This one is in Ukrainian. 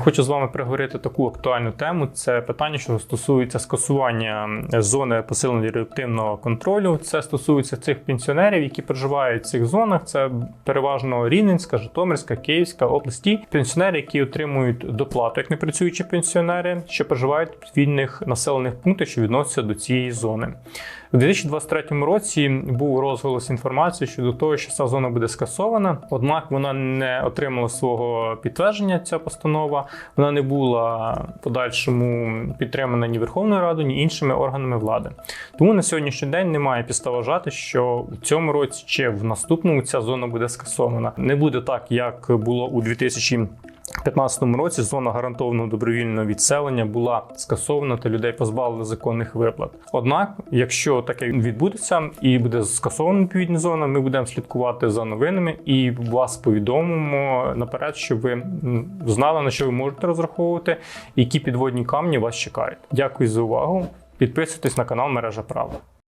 Хочу з вами проговорити таку актуальну тему. Це питання, що стосується скасування зони посиленого реактивного контролю. Це стосується цих пенсіонерів, які проживають в цих зонах. Це переважно Рівненська, Житомирська, Київська області. Пенсіонери, які отримують доплату як непрацюючі пенсіонери, що проживають в вільних населених пунктах, що відносяться до цієї зони. У 2023 році був розголос інформації щодо того, що ця зона буде скасована. Однак вона не отримала свого підтвердження. Ця постанова вона не була подальшому підтримана ні Верховною Радою, ні іншими органами влади. Тому на сьогоднішній день немає підстав вважати, що у цьому році чи в наступному ця зона буде скасована. Не буде так, як було у 2000 2015 році зона гарантованого добровільного відселення була скасована та людей позбавили законних виплат. Однак, якщо таке відбудеться і буде скасована відповідна зона, ми будемо слідкувати за новинами і вас повідомимо наперед, щоб ви знали на що ви можете розраховувати, які підводні камні вас чекають. Дякую за увагу. Підписуйтесь на канал Мережа Права.